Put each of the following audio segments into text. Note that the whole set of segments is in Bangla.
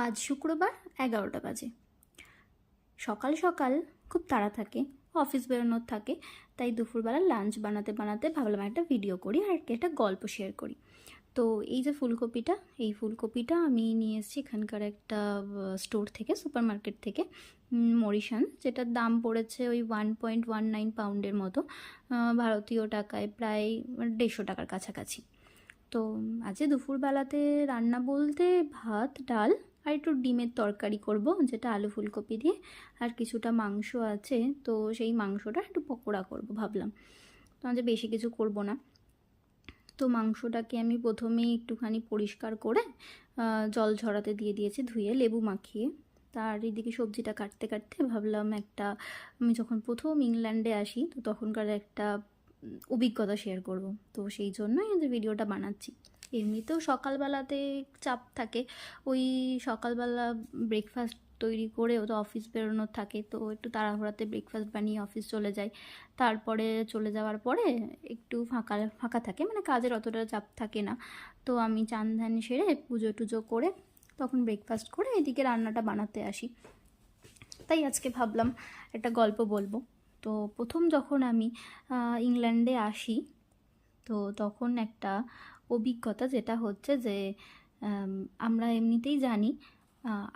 আজ শুক্রবার এগারোটা বাজে। সকাল সকাল খুব তাড়া থাকে, অফিস বেরোনোর থাকে, তাই দুপুরবেলা লাঞ্চ বানাতে বানাতে ভাবলাম একটা ভিডিও করি আর একটা গল্প শেয়ার করি। তো এই যে ফুলকপিটা, এই ফুলকপিটা আমি নিয়ে এসেছি এখানকার একটা স্টোর থেকে সুপার মার্কেট থেকে মরিশান, যেটার দাম পড়েছে ওই ওয়ান পয়েন্ট ওয়ান নাইন পাউন্ডের মতো ভারতীয় টাকায় প্রায় দেড়শো টাকার কাছাকাছি। তো আজকে দুপুরবেলাতে রান্না বলতে ভাত, ডাল আর একটু ডিমের তরকারি করব, যেটা আলু ফুলকপি দিয়ে, আর কিছুটা মাংস আছে, তো সেই মাংসটা একটু পকোড়া করব ভাবলাম। তো আজ বেশি কিছু করব না। তো মাংসটাকে আমি প্রথমেই একটুখানি পরিষ্কার করে জল ঝরাতে দিয়ে দিয়েছি, ধুয়ে লেবু মাখিয়ে। তার এদিকে সবজিটা কাটতে কাটতে ভাবলাম একটা, আমি যখন প্রথম ইংল্যান্ডে আসি, তো তখনকার একটা অভিজ্ঞতা শেয়ার করব। তো সেই জন্যই যে ভিডিওটা বানাচ্ছি। এমনিতেও সকালবেলাতে চাপ থাকে। ওই সকালবেলা ব্রেকফাস্ট তৈরি করে ও তো অফিস বেরোনোর থাকে। তো একটু তাড়াহুড়াতে ব্রেকফাস্ট বানিয়ে অফিস চলে যাই। তারপরে চলে যাওয়ার পরে একটু ফাঁকা ফাঁকা থাকে। মানে কাজের অতটা চাপ থাকে না। তো আমি চান ধান সেরে পুজো টুজো করে তখন ব্রেকফাস্ট করে এদিকে রান্নাটা বানাতে আসি। তাই আজকে ভাবলাম একটা গল্প বলব। তো প্রথম যখন আমি ইংল্যান্ডে আসি তো তখন একটা অভিজ্ঞতা যেটা হচ্ছে যে আমরা এমনিতেই জানি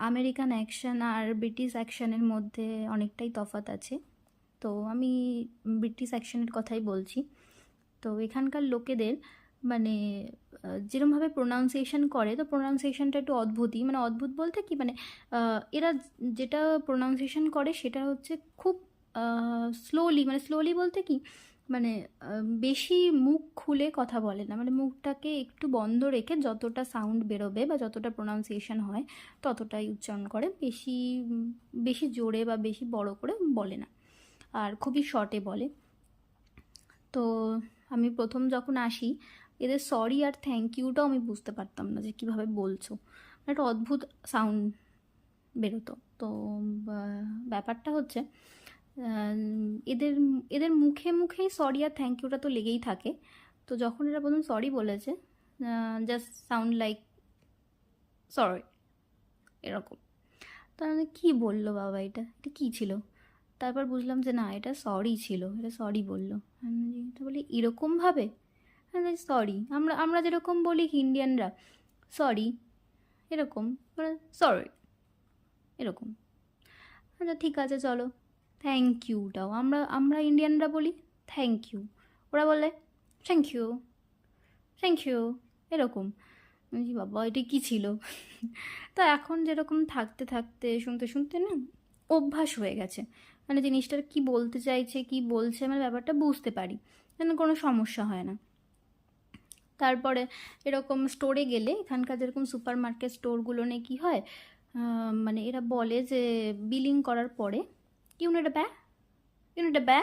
আমেরিকান অ্যাকশন আর ব্রিটিশ অ্যাকশনের মধ্যে অনেকটাই তফাৎ আছে। তো আমি ব্রিটিশ অ্যাকশনের কথাই বলছি। তো এখানকার লোকেদের মানে যেরমভাবে প্রোনাউন্সিয়েশন করে, তো প্রোনাউন্সিয়েশনটা একটু অদ্ভুতই। মানে অদ্ভুত বলতে কি? মানে এরা যেটা প্রোনাউন্সিয়েশন করে সেটা হচ্ছে খুব স্লোলি মানে স্লোলি বলতে কি? মানে বেশি মুখ খুলে কথা বলে না। মানে মুখটাকে একটু বন্ধ রেখে যতটা সাউন্ড বেরোবে বা যতটা প্রোনাউন্সিয়েশন হয়, ততটাই উচ্চারণ করে। বেশি বেশি জোরে বা বেশি বড় করে বলে না। আর খুবই শর্টে বলে। তো আমি প্রথম যখন আসি, এদের সরি আর থ্যাংক ইউটাও আমি বুঝতে পারতাম না যে কীভাবে বলছো। একটা অদ্ভুত সাউন্ড বেরোতো। তো ব্যাপারটা হচ্ছে এদের এদের মুখে মুখেই সরি আর থ্যাংক ইউটা তো লেগেই থাকে। তো যখন এরা প্রথম সরি বলেছে জাস্ট সাউন্ড লাইক সরি এরকম। তো আমি কী বলল বাবা এটা? এটা কী ছিল? তারপর বুঝলাম যে না এটা সরি ছিল এটা সরি বলল। আমি বলি, এরকমভাবে সরি আমরা আমরা যেরকম বলি ইন্ডিয়ানরা সরি এরকম সরি এরকম। আচ্ছা ঠিক আছে চলো। থ্যাংক ইউটাও আমরা আমরা ইন্ডিয়ানরা বলি থ্যাংক ইউ ওরা বলে থ্যাংক ইউ থ্যাংক ইউ এরকম। বাবা, এটা কী ছিল? তো এখন যেরকম থাকতে থাকতে, শুনতে শুনতে না, অভ্যাস হয়ে গেছে। মানে জিনিসটার কি বলতে চাইছে, কি বলছে মানে ব্যাপারটা বুঝতে পারি। যেন কোনো সমস্যা হয় না। তারপরে এরকম স্টোরে গেলে, এখানকার যেরকম সুপার মার্কেট স্টোরগুলো নিয়ে কী হয় মানে এরা বলে যে বিলিং করার পরে ইউনিট ব্যা ইউনিট ব্যা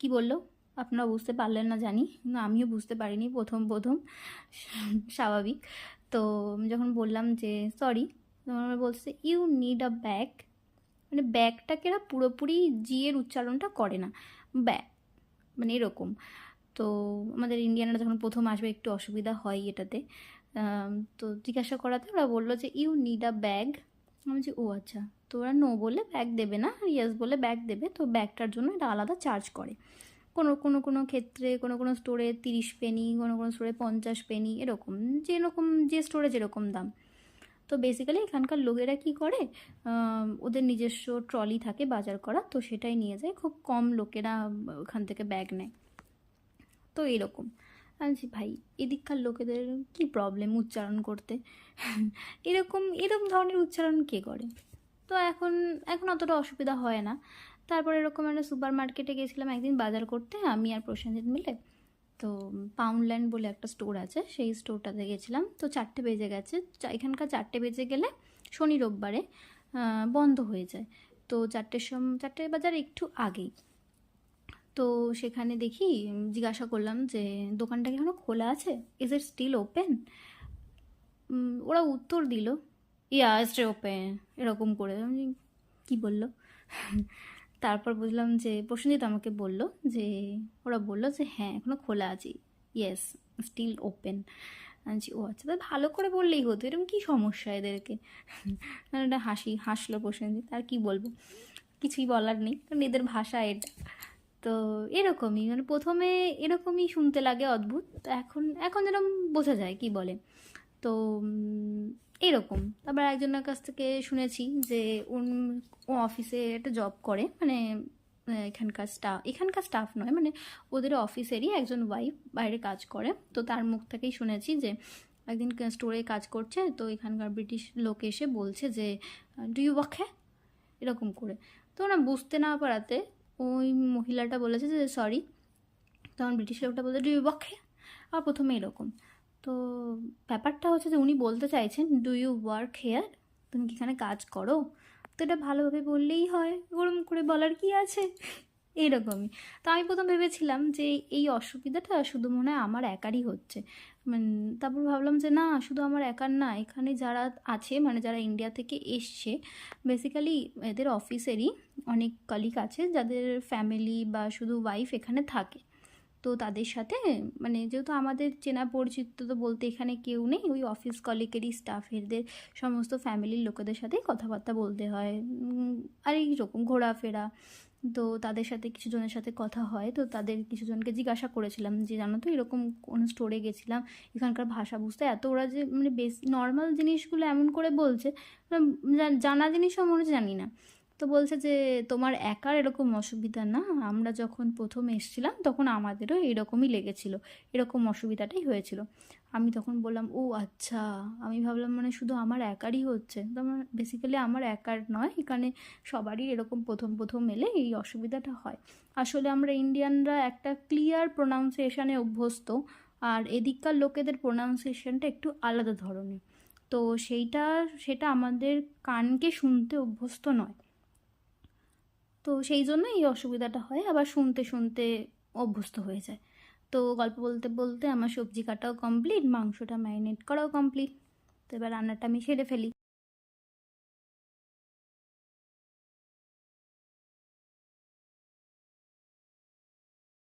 কী বলল? আপনারা বুঝতে পারলেন না জানি। আমিও বুঝতে পারিনি। প্রথম প্রথম। স্বাভাবিক। তো যখন বললাম যে সরি আমরা বলছে ইউ নিড আ ব্যাগ মানে ব্যাগটাকে এরা পুরোপুরি জিয়ের উচ্চারণটা করে না। ব্যা মানে এরকম। তো আমাদের ইন্ডিয়ানরা যখন প্রথম আসবে, একটু অসুবিধা হয় এটাতে। তো জিজ্ঞাসা করাতে ওরা বলল যে ইউ নিড আ ব্যাগ আমি যে ও আচ্ছা। তো ওরা নো বলে ব্যাগ দেবে না ইয়েস বলে ব্যাগ দেবে তো ব্যাগটার জন্য এটা আলাদা চার্জ করে। কোনো কোনো কোনো ক্ষেত্রে কোনো কোনো স্টোরে তিরিশ পেনি কোনো কোনো স্টোরে পঞ্চাশ পেনি এরকম যেরকম যে স্টোরে যেরকম দাম। তো বেসিক্যালি এখানকার লোকেরা কি করে ওদের নিজস্ব ট্রলি থাকে বাজার করা তো সেটাই নিয়ে যায় খুব কম লোকেরা ওখান থেকে ব্যাগ নেয়। তো এরকম। বলছি, ভাই এদিককার লোকেদের কি প্রবলেম উচ্চারণ করতে? এরকম এরকম ধরনের উচ্চারণ কে করে? তো এখন এখন অতটা অসুবিধা হয় না। তারপর এরকম একটা সুপার মার্কেটে গেছিলাম একদিন বাজার করতে, আমি আর প্রসেনজিৎ মিলে। তো পাউন্ডল্যান্ড বলে একটা স্টোর আছে, সেই স্টোরটাতে গেছিলাম। তো চারটে বেজে গেছে এখানকার চারটে বেজে গেলে শনি রোববারে বন্ধ হয়ে যায়। তো চারটের সম, চারটে বাজার একটু আগেই। তো সেখানে দেখি, জিজ্ঞাসা করলাম যে, দোকানটা কি এখনও খোলা আছে? ইজ ইট স্টিল ওপেন ওরা উত্তর দিল ইয়া স্টে ওপেন, এরকম করে। আমি কি বলল? তারপর বুঝলাম যে, প্রসেনজিৎ আমাকে বলল যে, ওরা বলল যে হ্যাঁ এখনও খোলা আছে। ইয়েস স্টিল ওপেন আনছি ও আচ্ছা তাই ভালো করে বললেই হতো। এরকম কী সমস্যা এদেরকে? একটা হাসি, হাসলো প্রসেনজিৎ, আর কি বলব? কিছুই বলার নেই, কারণ এদের ভাষা এটা। তো এরকমই মানে প্রথমে এরকমই শুনতে লাগে অদ্ভুত, এখন এখন যেরকম বোঝা যায়, কি বলে? তো এরকম। তারপর একজনের কাছ থেকে শুনেছি যে ও অফিসে একটা জব করে মানে এখানকার স্টাফ এখানকার স্টাফ নয় মানে ওদের অফিসেরই একজন ওয়াইফ বাইরে কাজ করে। তো তার মুখ থেকেই শুনেছি যে একদিন স্টোরে কাজ করছে, তো এখানকার ব্রিটিশ লোক এসে বলছে যে ডু ইউ ওয়াক এরকম করে। তো ওরা বুঝতে না পারাতে ওই মহিলাটা বলেছে যে সরি তখন ব্রিটিশ লোকটা বলছে ডু ইউ ওয়াক আর প্রথমে এরকম। তো ব্যাপারটা হচ্ছে যে উনি বলতে চাইছেন ডু ইউ ওয়ার্ক হেয়ার তুমি কি এখানে কাজ করো? তো এটা ভালোভাবে বললেই হয় ওরম করে বলার কি আছে? এরকমই। তো আমি প্রথম ভেবেছিলাম যে এই অসুবিধাটা শুধু মনে হয় আমার একারই হচ্ছে। মানে তারপর ভাবলাম যে না, শুধু আমার একার না, এখানে যারা আছে মানে যারা ইন্ডিয়া থেকে এসছে বেসিক্যালি এদের অফিসেরই অনেক কলিগ আছে, যাদের ফ্যামিলি বা শুধু ওয়াইফ এখানে থাকে। তো তাদের সাথে। মানে যেহেতু আমাদের চেনা পরিচিত তো বলতে এখানে কেউ নেই, ওই অফিস কলিগেরই স্টাফেরদের সমস্ত ফ্যামিলির লোকেদের সাথেই কথাবার্তা বলতে হয়। আর এইরকম ঘোরাফেরা। তো তাদের সাথে কিছু জনের সাথে কথা হয়। তো তাদের কিছু জনকে জিজ্ঞাসা করেছিলাম যে, জানো তো এরকম কোনো স্টোরে গেছিলাম? এখানকার ভাষা বুঝতে? এত ওরা যে মানে বেশ নর্মাল জিনিসগুলো এমন করে বলছে। মানে জানা জিনিসও মনে জানি না। তো বলছে যে, তোমার একার এরকম অসুবিধা না। আমরা যখন প্রথম এসেছিলাম, তখন আমাদেরও এরকমই লেগেছিল, এরকম অসুবিধাটাই হয়েছিল। আমি তখন বললাম, ও আচ্ছা। আমি ভাবলাম মানে শুধু আমার একারই হচ্ছে? তো আমার বেসিক্যালি আমার একার নয়, এখানে সবারই এরকম প্রথম প্রথম এলে এই অসুবিধাটা হয়। আসলে আমরা ইন্ডিয়ানরা একটা ক্লিয়ার প্রোনাউন্সিয়েশনে অভ্যস্ত, আর এদিককার লোকেদের প্রোনাউন্সিয়েশনটা একটু আলাদা ধরনের। তো সেইটা, সেটা আমাদের কানকে শুনতে অভ্যস্ত নয়। তো সেই জন্য এই অসুবিধাটা হয়। আবার শুনতে শুনতে অভ্যস্ত হয়ে যায়। তো গল্প বলতে বলতে আমার সবজি কাটাও কমপ্লিট মাংসটা ম্যারিনেট করাও কমপ্লিট তো এবার রান্নাটা আমি সেরে ফেলি।